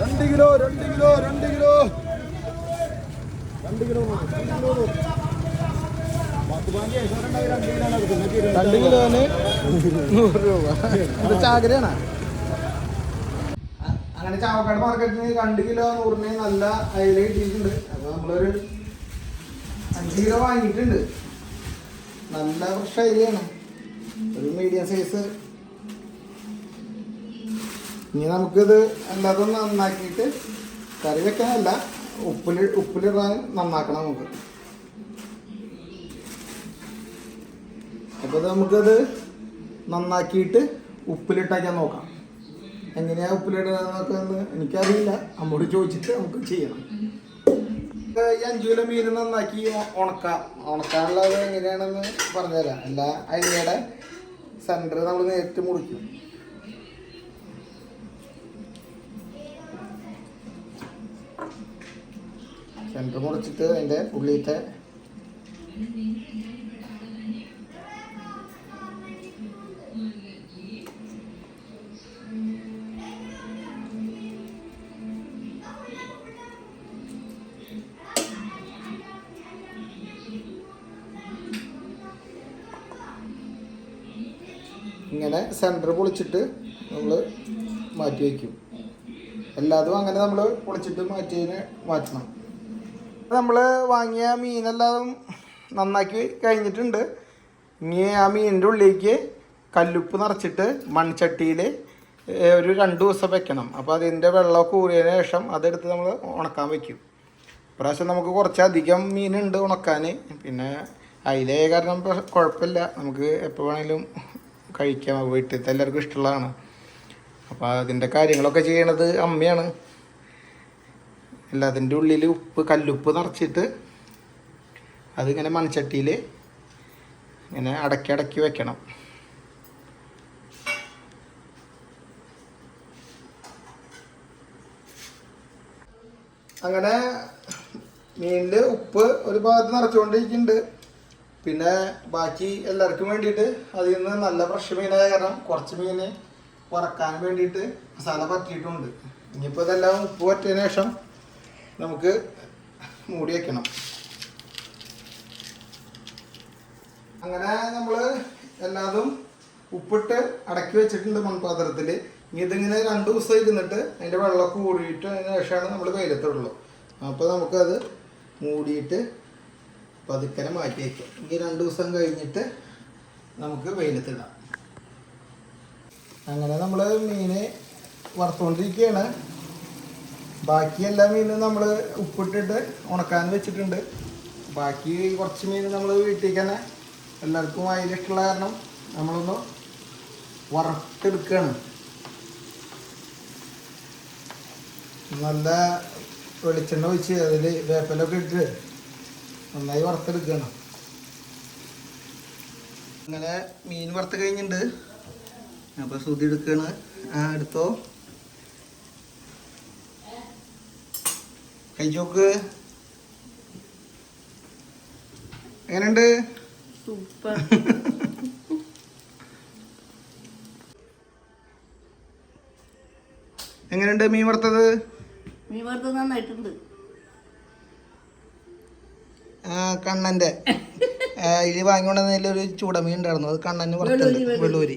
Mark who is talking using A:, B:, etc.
A: രണ്ട് കിലോ രണ്ട് കിലോ രണ്ട് കിലോ. രണ്ട് കിലോ രണ്ട്
B: കിലോന് നൂറ് രൂപ. ഇത് ചാകരയാണ്. അങ്ങനെ ചാവക്കാട് മാർക്കറ്റിന് രണ്ട് കിലോ നൂറിന് നല്ല അയില കിട്ടിയിട്ടുണ്ട്. അപ്പൊ നമ്മളൊരു അഞ്ച് കിലോ വാങ്ങിയിട്ടുണ്ട്. നല്ല ഫ്രഷ് അരിയാണ്. ഒരു മീഡിയം സൈസ് ഇനി നമുക്കിത് എല്ലാതും നന്നാക്കിയിട്ട് കറി വെക്കാനല്ല ഉപ്പിൽ ഉപ്പിലിടാൻ നന്നാക്കണം നമുക്ക്. അപ്പോൾ നമുക്കത് നന്നാക്കിയിട്ട് ഉപ്പിലിട്ടാക്കാൻ നോക്കാം. എങ്ങനെയാ ഉപ്പിലിടുക എന്ന് എനിക്കറിയില്ല. അമ്മോട് ചോദിച്ചിട്ട് നമുക്ക് ചെയ്യണം. ഈ അഞ്ചു കിലോ മീൻ നന്നാക്കി ഉണക്ക ഉണക്കാം. ഉണക്കാനുള്ളത് എങ്ങനെയാണെന്ന് പറഞ്ഞുതരാം. അല്ല അരിയുടെ സെന്റർ നമ്മൾ നേരിട്ട് മുറിക്കും. സെന്റർ മുറിച്ചിട്ട് അതിന്റെ ഉള്ളിലത്തെ ഇങ്ങനെ സെന്റർ പൊളിച്ചിട്ട് നമ്മൾ മാറ്റി വയ്ക്കും. എല്ലാതും അങ്ങനെ നമ്മൾ പൊളിച്ചിട്ട് മാറ്റിയതിന് മാറ്റണം. നമ്മൾ വാങ്ങിയ മീനെല്ലാം നന്നാക്കി കഴിഞ്ഞിട്ടുണ്ട്. ഇനി ആ മീനിന്റെ ഉള്ളിലേക്ക് കല്ലുപ്പ് നിറച്ചിട്ട് മൺചട്ടിയിൽ ഒരു രണ്ട് ദിവസം വെക്കണം. അപ്പോൾ അതിന്റെ വെള്ളമൊക്കെ ഊറിയതിന് ശേഷം അതെടുത്ത് നമ്മൾ ഉണക്കാൻ വയ്ക്കും ഇപ്രാവശ്യം നമുക്ക് കുറച്ചധികം മീനുണ്ട് ഉണക്കാൻ പിന്നെ അതിലേ കാരണം കുഴപ്പമില്ല. നമുക്ക് എപ്പോൾ വേണമെങ്കിലും കഴിക്കാം. വീട്ടിലത്തെ എല്ലാവർക്കും ഇഷ്ടമുള്ളതാണ്. അപ്പോൾ അതിന്റെ കാര്യങ്ങളൊക്കെ ചെയ്യണത് അമ്മയാണ്. എല്ലാത്തിന്റെ ഉള്ളിൽ ഉപ്പ് കല്ലുപ്പ് നിറച്ചിട്ട് അതിങ്ങനെ മൺചട്ടിയിൽ ഇങ്ങനെ അടക്കി അടക്കി വെക്കണം. അങ്ങനെ മീനിൽ ഉപ്പ് ഒരു ഭാഗത്ത് നിറച്ചുകൊണ്ടിരിക്കുന്നുണ്ട്. പിന്നെ ബാക്കി എല്ലാവർക്കും വേണ്ടിയിട്ട് അതിൽ നിന്ന് നല്ല ഫ്രഷ് മീനായ കാരണം കുറച്ച് മീൻ വറക്കാൻ വേണ്ടിയിട്ട് മസാല പറ്റിയിട്ടുണ്ട്. ഇനിയിപ്പോൾ ഇതെല്ലാം ഉപ്പ് പറ്റിയതിന് ശേഷം നമുക്ക് മൂടി വെക്കണം. അങ്ങനെ നമ്മൾ എല്ലാതും ഉപ്പിട്ട് അടക്കി വെച്ചിട്ടുണ്ട് മൺപാത്രത്തിൽ ഇനി ഇതിങ്ങനെ രണ്ട് ദിവസം ഇരുന്നിട്ട് അതിന്റെ വെള്ളമൊക്കെ കൂടിയിട്ട് അതിന് ശേഷമാണ് നമ്മൾ വെയിലത്തുള്ളൂ അപ്പോൾ നമുക്കത് മൂടിയിട്ട് പതുക്കനെ മാറ്റി വയ്ക്കാം ഇനി രണ്ട് ദിവസം കഴിഞ്ഞിട്ട് നമുക്ക് വെയിലത്തിടാം. അങ്ങനെ നമ്മൾ മീൻ വറുത്തുകൊണ്ടിരിക്കുകയാണ് ബാക്കി എല്ലാ മീനും നമ്മൾ ഉപ്പിട്ടിട്ട് ഉണക്കാൻ വെച്ചിട്ടുണ്ട്. ബാക്കി കുറച്ച് മീൻ നമ്മൾ വീട്ടിലേക്ക് തന്നെ എല്ലാവർക്കും അതിൽ ഇഷ്ടമുള്ള കാരണം നമ്മളൊന്ന് വറുത്തെടുക്കുകയാണ് നല്ല വെളിച്ചെണ്ണ ഒഴിച്ച് അതിൽ വേപ്പലൊക്കെ ഇട്ട് നന്നായി വറുത്തെടുക്കുകയാണ് അങ്ങനെ മീൻ വറുത്ത് കഴിഞ്ഞിട്ടുണ്ട്. അപ്പോൾ സുതി എടുക്കുകയാണ് ആ എടുത്തോ? കഴിച്ചോക്ക് എങ്ങനെയുണ്ട്?
C: സൂപ്പർ
B: എങ്ങനെയുണ്ട് മീൻ വറുത്തത്?
C: മീൻ വറുത്തത് നന്നായിട്ടുണ്ട്.
B: ആ, കണ്ണന്റെ ഇതിൽ വാങ്ങിക്കൊണ്ടതിൽ ഒരു ചൂടമീൻ ഉണ്ടായിരുന്നു. അത് കണ്ണന് വറുത്തത്. വെള്ളൂരി.